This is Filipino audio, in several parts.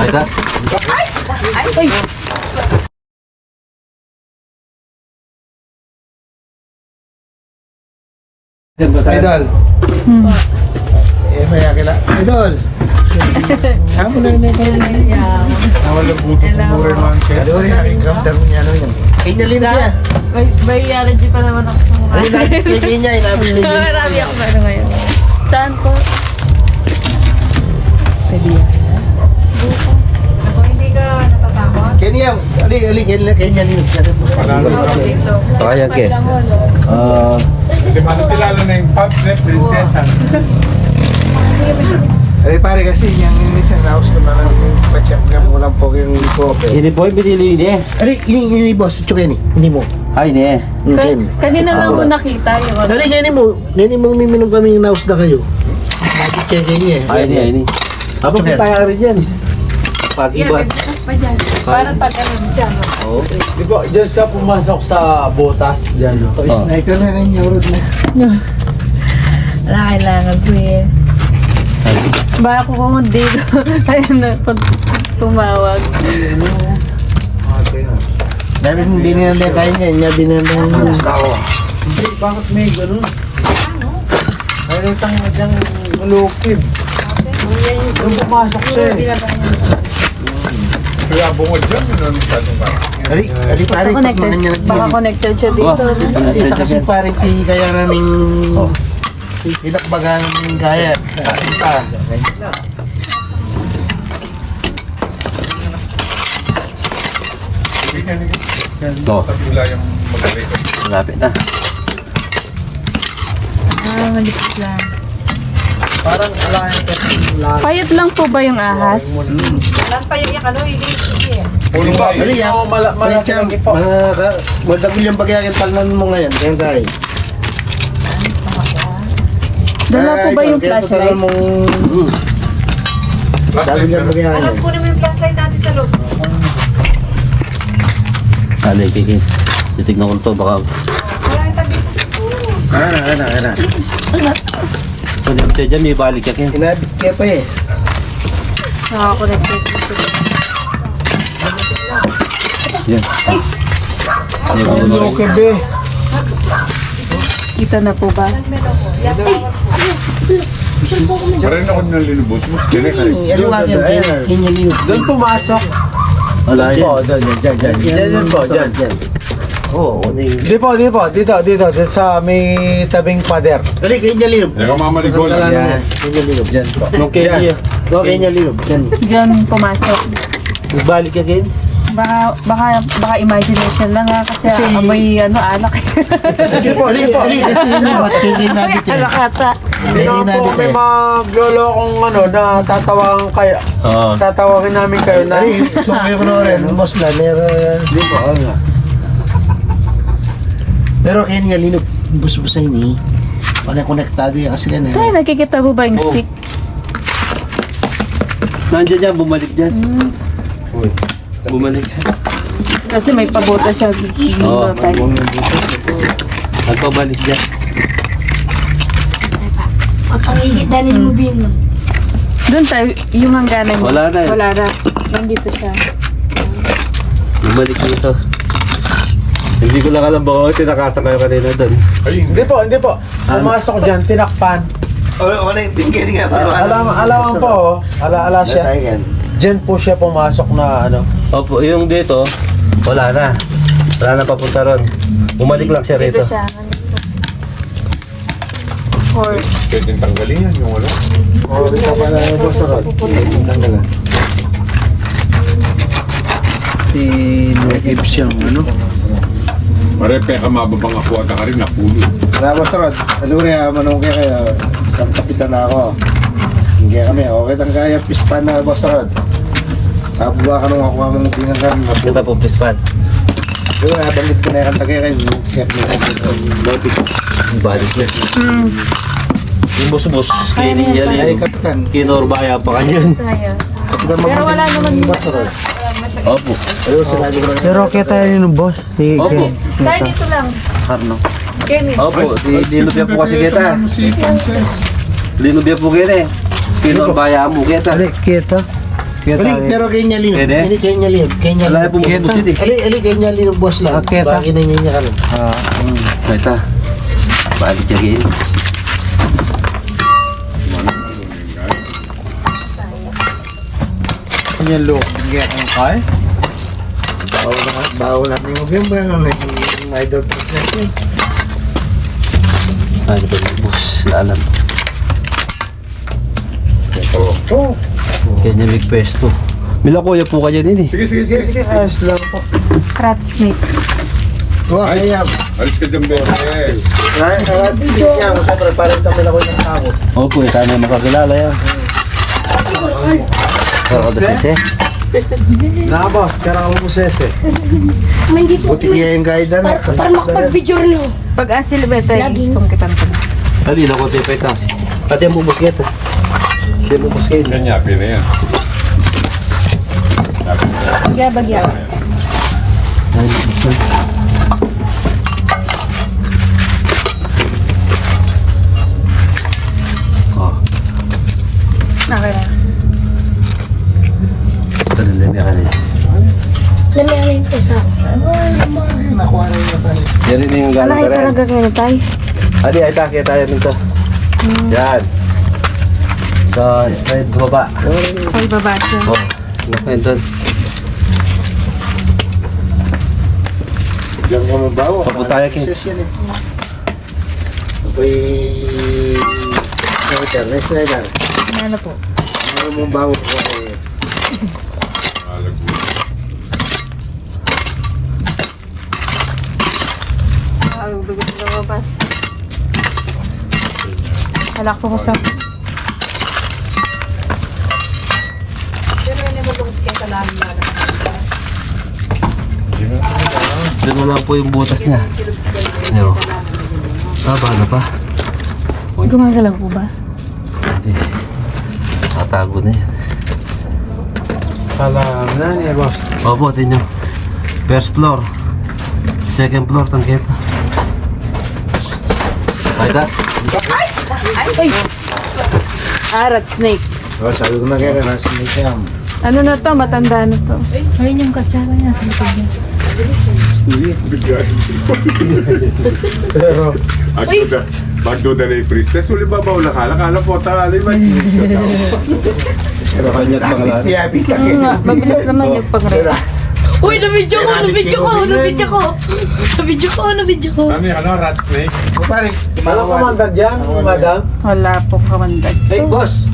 Kahit na. Idol. Eh, may akila. Idol. Amo na rin ito. Awal ang buto ng mura naman siya. Idol, yung kamdar mo niya ano yan. Ay, nalin niya. May, may allergy pa naman ako sa mukha. Ay, nakikita niya. Inabi niya. Marami ako pa ngayon. Saan po? Pwede yan. Ako hindi ka natatakot. Kenya, ali, ali, Kenya, Kenya. Dito. Kaya ke. Ah, Di ba kilala na yung Pops na prinsesa? Ay, pare kasi, yung minsan naus ko na lang pacheck ka mo lang po yung po. Ini po, binili ni. Ali, ini, ini, boss, tsuk ini. Ini mo. Ay, ni. Kanina lang ko nakita yung ano. Ali, ini mo. Nini mo miminom kami yung naus na kayo. Bakit kaya eh. Ay, ni, ay, ni. Pa tayo rin yan? Pagi ba? Parang pag ano siya. no? Oo. di ba, dyan siya pumasok sa botas, dyan. no? Oh, sniper na rin yung road na. Wala kailangan ko eh. Baka ko kung dito. Ayun na, pag tumawag. Dahil hindi nila na kaya niya, niya din nila na. Bakit may ganun? Mayroon tang dyan malukib. Nung pumasok siya eh. Kaya bungod dyan, yun ang masyadong ba? Ali, ali pare, Baka connected. niya Baka connected siya dito. Oh, Ita kasi pare, pi kaya na ning... Pinakbaga na ning gaya. Ita. Oh, Pagkula yung magaling. malapit na. Ah, malipit lang. Parang alayan ko lahat. Payat lang po ba yung ahas? Lan pa yung ano, hindi. Sige. Pulong ba? Ali, yan. Oo, mala- lang ipo. mga ka- Madagul yung bagyakin talan mo ngayon. Kaya gaya. Dala po ba yung flashlight? Sabi niya Alam yan. ko naman yung flashlight natin sa loob. Alay, kiki. Titignan ko to, baka... Wala yung tabi sa school. Ano, ano, ano. Siya dyan, may balik ka kin. Kinabit kaya pa eh. Nakakonected. Yan. Ay, ano, Sabi, Kita na po ba? Pareho ako ng linubos mo. Kaya ka rin. Yan? Kenya linog. doon pumasok. Wala Po, yan. dyan, dyan, dyan, dyan. Dyan, dyan po, dyan. Oo, oh, Di po, di po, dito, dito, dito sa may tabing pader. Ali, Kenya linog. Hindi ka mamaligo lang. Yan. Kenya linog. Dyan po. Nung kaya, Oo, Kenya linog. Yan. Diyan pumasok. may balik ka kin. Baka, baka, baka imagination lang ha, kasi, Kasi- amoy ano, alak. Kasi po, ali, ali, kasi yun yung ba't kaya kinabit eh. alak ata. Kaya Ano po, eh. maglolo kong ano, na tatawagan kayo. Tatawagin namin kayo na. So kayo ko na rin. Boss na, nero. Di po, oo nga. Pero Kenya linog. Bus-busay ni. Pag konektado yan kasi yan eh. Ay, nakikita mo ba yung Oh. stick? Nandiyan yan, bumalik dyan. Uy, bumalik. Kasi may pabuta siya. Oo. Nagpabalik dyan. Doon tayo, yung hangganan niya. Wala na eh. Wala na. Nandito siya. Bumalik dito. Hindi ko lang alam baka tinakasan kayo kanina doon. Ay, Hindi po, hindi po. Pumasok dyan, tinakpan. Wala yung pinggiri nga. Alam, alam po, oh. ala, ala siya. Siya. Dyan po siya pumasok na ano. Opo, yung dito, wala na. Wala na papunta ron. Bumalik lang siya Dito rito. siya. Nandito. Or, pwedeng tanggalin yan yung wala. Oh, dito pala yung boss ako. Tanggalan. Tinukib siyang ano. Marepe ka mababang ako at ka rin napulo. Wala boss ako. Ano rin ah, manong kaya kaya. Ang kapitan na ako. Hindi kami. Okay, tang kaya pispan na boss ako. Kabuha ka nung ako mong tingang kan. Kita po, pispan. Yung nabanggit ko na yung kanta kaya kayo. Chef na yung logic. Balik niya. hmm, Yung bus-bus, kini niya Ay, rin. kapitan. Kinorbaya pa kanyan. tayo. Kapitan Pero wala naman Boss ako. Opo. Ayun, sinabi ko lang. Pero kita yun yung boss. Si Opo. Tayo dito lang. Harno. Kenny. Opo, di dinubya po kasi kita. Si Princess? Dinubya po kita eh. Kinorbaya mo kita. Ali, kita. Kita. Ali, pero kanya lino. Pwede? Ini kanya lino. Kanya Wala lino. po busit eh. Ali, ali kanya lino boss lang. Aketa. Bakit na niya ka lang. Ah, mm. Ito. Balik jagain. Kanya look. Get ang kay. Bawal na, bawal natin yung game ba? Ano na yung idol business niya. Ay, yung boss. Alam. Oh, Kanya big pesto. Mila kuya po kayo din eh. Sige, sige, sige, sige. Ayos lang po. Rat snake. Wah, Ayos. kaya. Alis ka dyan, Ben. Eh. Kaya, kaya, sige niya. Siyempre, parang kami ako ng tao. Opo, eh, tayo na makakilala yan. Pero kada sese. Na boss, karang mo sese. Buti kaya yung guide na. Para makapag-video rin ako. Pag asil beta, Laging. sungkitan ko. Dali na ko tayo pa itaas. Pati ang bubusket ah. Ang bubusket. Yan, yapi na yan. Bagya, bagya. Oh, Okay Yan rin yung gano'n kayo ka rin. talaga kayo tay. Ali, ay takya tayo nito. Yan. Sa, sa baba. Ay, baba siya. Oh, nakain doon. Diyan ka mabawa. Papunta tayo, King. Success yan eh. Computer, nice na yan. Ano po? Ano mong bawo ko eh. Malago. Ang dugot na lumabas. Halak po ko sa... Lalim na lang po yung butas niya. Yo. Ah, bago pa. Gumagalaw po ba? Hindi. Tatago na yan. Salam na niya boss. Opo, tinyo. First floor. Second floor, tangketa. Kaya Arat snake. Oh, sabi ko na kaya na snake yan. Ano na to? Matanda na to. Ayun yung katsara niya sa likod niya. Bigay. Pero, Agduda. Magduda na yung princess. Uli ba ba ulang kala? Po tali ba? Pero kanya pangalan. yabi ka Oo nga, mabilis naman yung pag-rep. Uy, na-video ko, na-video ko, na-video ko. Na-video ko, na-video ko. Yung ano? Rat snake? O pare, Walang kumandag dyan, madam. Wala pong kamandag. Hey, boss!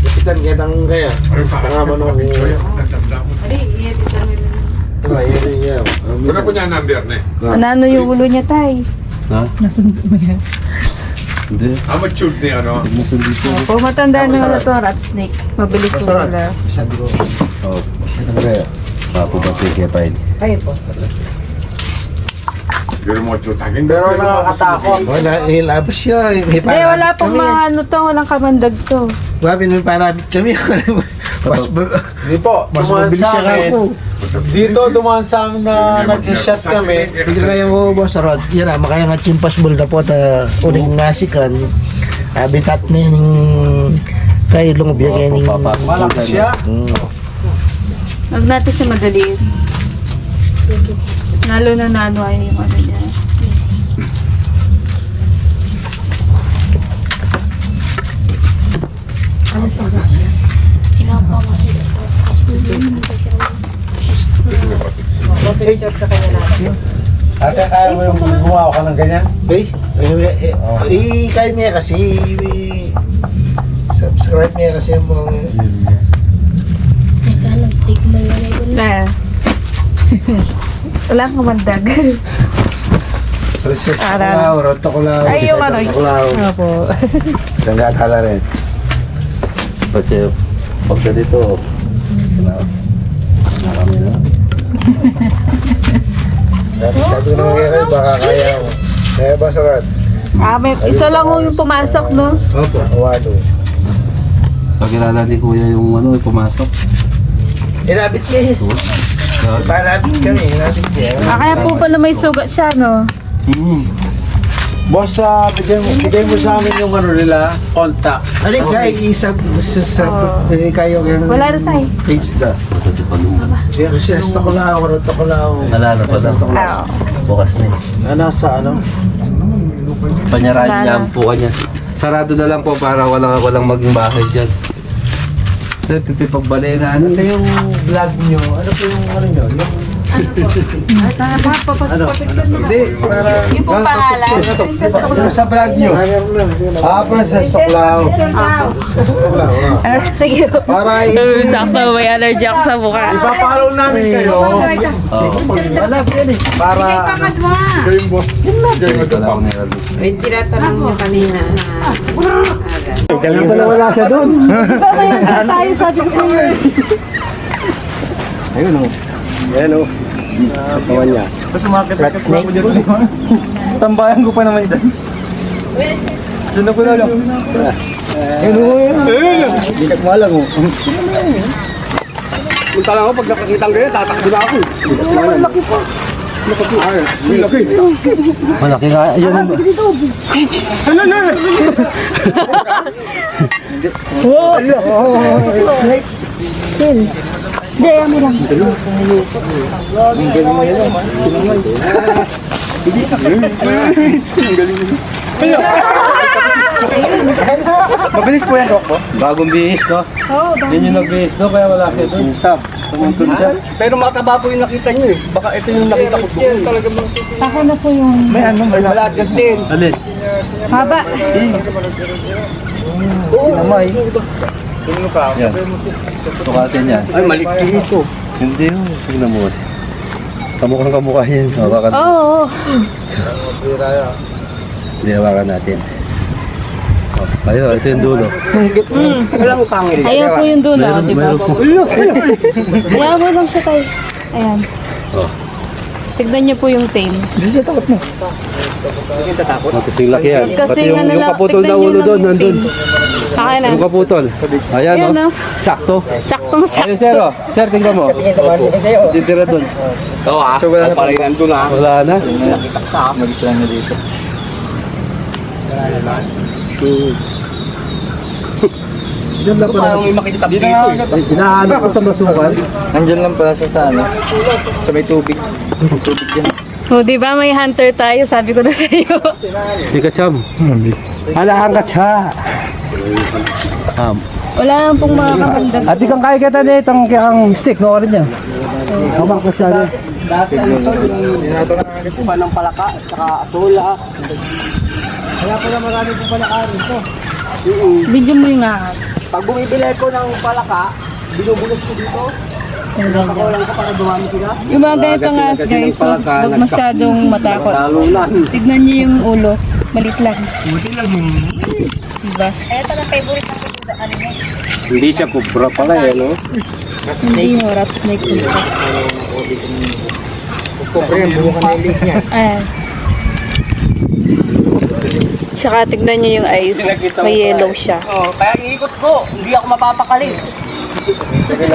Kapitan kaya nang kaya. Ay, Tanga mo nung... Hindi, i-edit lang yun. Ito, ayun rin niya. Wala po niya number na eh. Ano yung ulo niya tay? Ha? Nasundo mo yan. Hindi. How much shoot ni ano? Nasa dito. Opo, matanda na na to, rat snake. Mabilis po Masarap. sila. Sabi ko, Oh, ito kaya. Papo ba tigay pa yun? Ay, po. Pero mo shoot. Hagin Pero nakakatakot. Wala, ilabas siya. May Hindi, wala pong kami. mga ano to, walang kamandag to. Wabi, may parabit kami. Mas, Hindi po, mas mabilis sa siya amin. ako. Dito, dumaan sa amin na nag-shot kami. Hindi kaya mo, boss, Rod. Yan na, makaya nga chimpas ball na po na uling ngasikan. Habitat na yun yung kay. Papapapit. Malaki siya. Huwag natin siya madaliin. Nalo na nano ay yung ano niya. Ate, kaya mo yung gumawa ka ng ganyan? Eh, eh, eh, eh, kaya niya kasi, subscribe niya kasi yung mga... Nag-take mo yung ano. Na. Walang kamandag. Princess Aral. Kulao, Roto Kulao. Ay, yung ano. Kulao. Opo. Sangga tala rin. Kasi pag dito, marami na. Sabi naman kaya baka kaya mo. Kaya ba sa Rod? Ah, may isa lang ho yung pumasok, no? Opo. Awado. Pagkilala ni Kuya yung ano, pumasok. Inabit niya eh. Parabit kami, inabit niya. Ah, kaya po pala may sugat siya, no? Hmm. Boss, ah, bigay mo, bigay mo sa amin yung ano nila, contact. Alik sa isang sa sa eh, kayo yung Wala na tayo. page na. Kaya kasi sto ko lang ako, sto ko lang ako. Nalala pa daw. Ah, Bukas na eh. Ah, nasa ano? Panyarahan Wala niya na. ang puka niya. Sarado na lang po para walang walang maging bahay dyan. Sir, pipipagbalay na. Ano yung vlog nyo? Ano po yung ano nyo? Yung ano? Hindi, para... Yung pong pangalan. Yung sa vlog nyo. Ah, Princess Toklaw. Ah. Ah, sige. Para i- sakto, may allergy ako sa mukha. ipapalaw namin kayo. Oo. Para Game boss. Game mo Wala. May tinatanong niyo kanina na tayo sabi ko sa'yo. tambayan ko pa naman dyan. Sino ko na lang? Ayun o, ayun. Hindi ka kumalang o. Punta lang ako pag nakakita ko yun, tatakbo na ako. Malaki pa. Malaki. Malaki nga. Yan ang... Mabilis po yan, Dok po. Bagong bihis, no? Oo, Yan yung nagbihis, no? Kaya wala siya doon. Tumuntun siya. Pero mataba po yung nakita nyo eh. Baka ito yung nakita ko doon. Ako na po yung May ano, may kasi din. Alin? haba. namay. Yan. Tukatin yan. Ay, malikti ito. Hindi yun. Tingnan mo. Kamukhang kamukha yan. Hawakan. Oo. Hindi, hawakan natin. Oh, ayun, ito yung dulo. Walang pangil. Ayan po yung dulo, Meron, di ba? meron po. Ayan mo lang siya tayo. Ayan. Oh. Tignan niyo po yung tail. Oh, kasing laki yan. Kasi Pati yung, ano yung lang, kaputol na ulo doon, yung nandun. Sa akin na. Yung kaputol. Ayan, Ayan, oh. oh. Sakto. Saktong sakto. Ayun, sir, oh. Sir, tingnan mo. Titira doon. Oo ah. So, wala na pa rin nandun ah. Wala na. Diyan lang pala. Parang may makikita dito eh. Hinahanap ko sa masukan. Nandyan lang pala siya sa ano. Sa may tubig. O, di ba may hunter tayo? Sabi ko na sa iyo. Hindi ka cham. Alahan ka cha. Um, Wala lang pong mga kapandag. Ati kang kaya kita na itang ang stick, no rin niya. Hamak ka siya rin. Panang palaka, saka asola. Video mo yung nga. Pag bumibili ko ng palaka, binubulot ko dito. Pakawalan ko para dumami sila. Yung mga ganito nga guys, huwag huwag masyadong matakot. Lalo na. Tignan niyo yung ulo. Malit lang. Diba? Hindi siya kubra pala eh, no? Hindi mo rat snake ito. Kumpre, buo ka na yung leg niya. Ayan. Tsaka tignan niyo yung eyes. May yellow siya. Oh, kaya iikot ko, hindi ako mapapakali.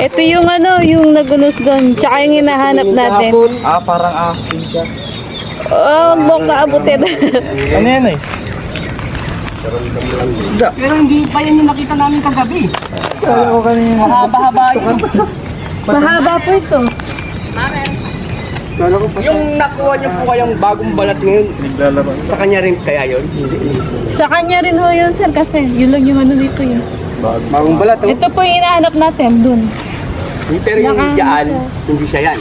Ito yung ano, yung nagunos doon. Tsaka yung hinahanap natin. Ah, parang asin siya. Oh, huwag mo kaabutin. Ano yan eh? Pero hindi pa yan yung nakita namin kagabi. Kala ko kanina. Mahaba-haba yun. Mahaba po ito. Yung nakuha niyo po kayong bagong balat ngayon, sa kanya rin kaya yun? Sa kanya rin ho yun, sir, kasi yun lang yung ano dito yun. Bagong balat, oh. Ito po yung hinahanap natin dun. Pero yung Naka- dyan, hindi siya yan.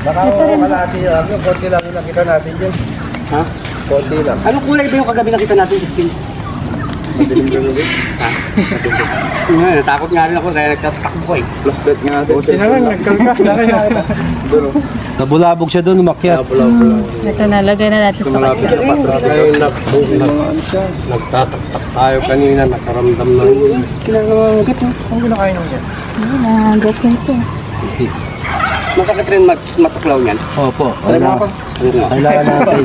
Baka Ito rin. kalahati lang. Yung konti lang yung nakita natin dyan. Ha? Konti lang. Anong kulay ba yung kagabi nakita natin, Justin? Ha? Nga, natakot nga rin ako kaya nagtatakbo eh. Plastic nga natin. Konti na lang, nagkalka. Nabulabog siya doon, umakyat. Ito na, lagay na natin sa kanya. Ngayon, nag, nag, nagtataktak tayo kanina, nakaramdam na yun. Ang kinakain mo yan? Ah, got na ito. Masakit rin mat matuklaw niyan. Opo. Kailangan, kailangan natin.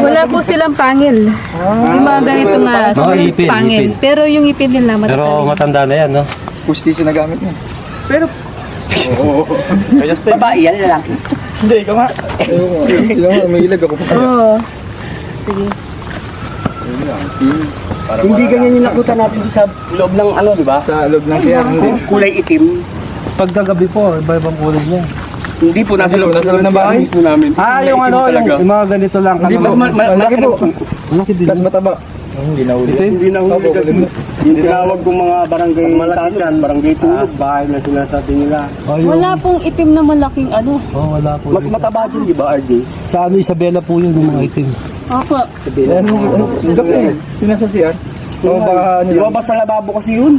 Wala po silang pangil. Yung mga ganito nga, Mga ipin, pangil. ipin. Pero yung ipin nila, Pero matatalim. matanda na yan, no? Pustiso na gamit mo. Babae yan, lalaki. Hindi, ikaw nga. Ikaw nga, may ilag ako. Oo. sige. Hindi ganyan yung nakutan natin sa loob ng ano, di ba? Sa loob ng siya. Kulay itim. Pagkagabi po, iba-ibang kulay niya. Hindi po, nasa loob, nasa loob ng bahay. mismo namin. Ah, yung ano, yung, Yung mga ganito lang. Hindi, mas ma- ma- malaki po. Malaki din. Mas mataba. Hindi na uli. Hindi na huli kasi yung tinawag kong mga barangay dyan, barangay tulog, bahay na sinasabi nila. Wala pong itim na malaking ano. Oh, wala po. Mas mataba din, di ba, RJ? Sa ano, Isabela po yun, yung mga itim. Ako. Ano, ano, gabi. Sinasa siya? O baka ano Di ba ba sa lababo kasi yun?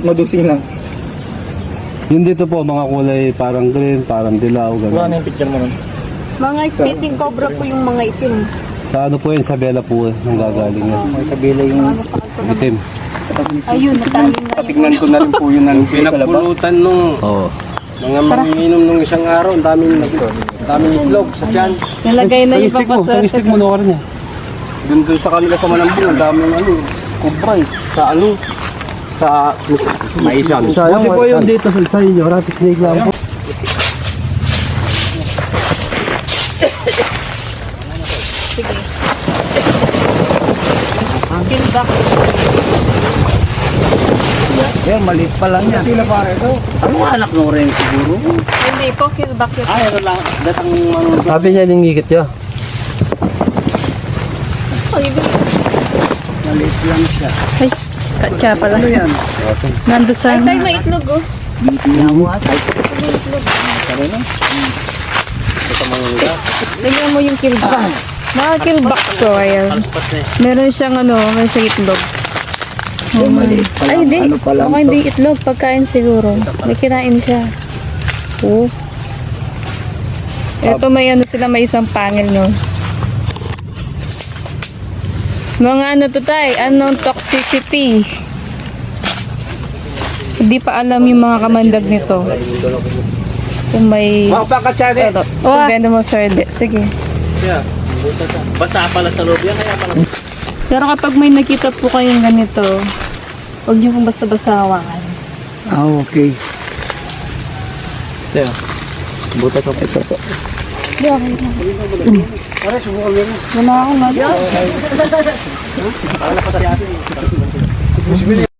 Madusing lang. Yung dito po, mga kulay parang green, parang dilaw, gano'n. yung picture mo nun? Mga spitting cobra po yung mga itim. Sa ano po yun, Isabela po, eh, nang gagaling yan. May kabila yung... Itim. Ayun, natali na yun. Tignan ko na rin po yun ng Pinapulutan nung Oo. mga manginginom nung isang araw, ang daming ang daming itlog sa tiyan. Nilagay na yung Pag-stick mo, papaswerte. pag-stick mo na rin eh. Doon doon sa kanila sa Manambong, ang daming ano, kubra eh. Sa ano, sa maisan. Buti po yung dito sa sa inyo, rabbit snake lang po. Kilbak. Yan, maliit pa lang yan. Sila pare ito. Ano anak mo rin siguro? Hindi po, kilbak yun. Ay, ano lang, datang mga... Sabi niya yung ngigit niya. Maliit lang siya. Ay, katsa pala. Ano yan? Nandun sa... Ay, tayo may itlog oh. Tingnan mo yung kilbak. Mga kilbak to, ayan. Meron siyang ano, meron siyang itlog. Oh, mali. Ay, hindi. ano pa lang Baka hindi itlog. Pagkain siguro. May kinain siya. Oh. Ito may ano sila, may isang pangil no. Mga ano to tay, anong toxicity? Hindi pa alam yung mga kamandag nito. Kung may... Mga pakatsari. Oh, venomous or hindi. Sige. Basa pala sa loob yan, kaya pala. Pero kapag may nakita po kayong ganito, huwag niyo pong basta-basta hawakan. Ah, okay. Kaya, buta ka pa ito. Wala akong ano.